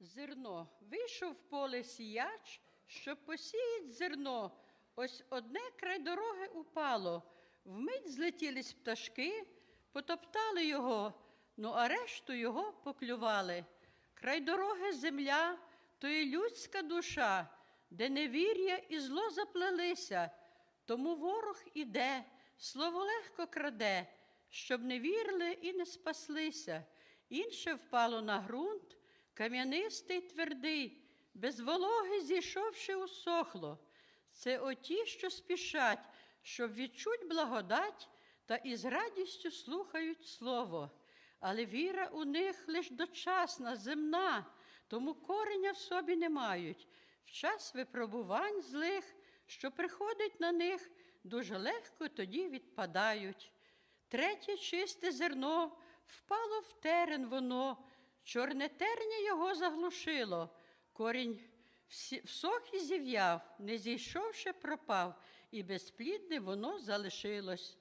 Зерно. Вийшов в поле сіяч, щоб посіять зерно. Ось одне край дороги упало. Вмить злетілись пташки, потоптали його, ну а решту його поклювали. Край дороги земля, то і людська душа, де невір'я і зло заплелися. Тому ворог іде, слово легко краде, щоб не вірили і не спаслися. Інше впало на ґрунт, кам'янистий твердий, без вологи зійшовши усохло. Це оті, що спішать, щоб відчуть благодать та із радістю слухають слово. Але віра у них лиш дочасна, земна, тому кореня в собі не мають. В час випробувань злих, що приходить на них, дуже легко тоді відпадають. Третє чисте зерно впало в терен воно, чорне терня його заглушило, корінь всох і зів'яв, не зійшовши, пропав, і безплідне воно залишилось.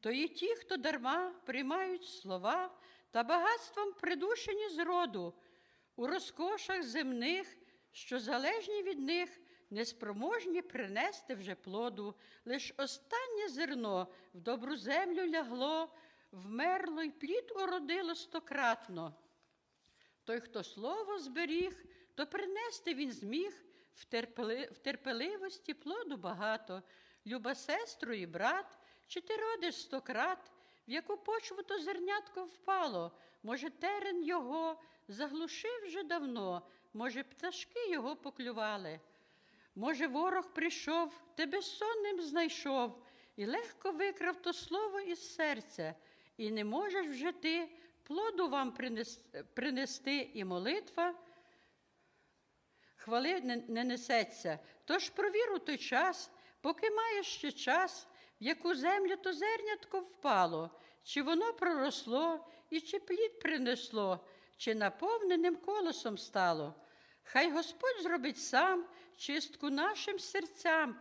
То і ті, хто дарма приймають слова та багатством придушені з роду, у розкошах земних, що залежні від них, неспроможні принести вже плоду, лиш останнє зерно в добру землю лягло, вмерло й плід уродило стократно. Той, хто слово зберіг, то принести він зміг в, терпели, в терпеливості плоду багато. Люба сестру і брат, чи ти родиш стократ, в яку почву то зернятко впало, може, терен його заглушив вже давно, може, пташки його поклювали. Може, ворог прийшов, тебе сонним знайшов, і легко викрав то слово із серця, і не можеш вже ти плоду вам принести, і молитва хвали не, не несеться. Тож провір той час, поки маєш ще час, в яку землю то зернятко впало, чи воно проросло, і чи плід принесло, чи наповненим колосом стало. Хай Господь зробить сам чистку нашим серцям,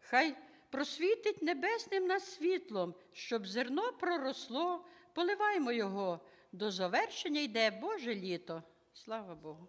хай просвітить небесним нас світлом, щоб зерно проросло, поливаймо його. До завершення йде Боже літо. Слава Богу.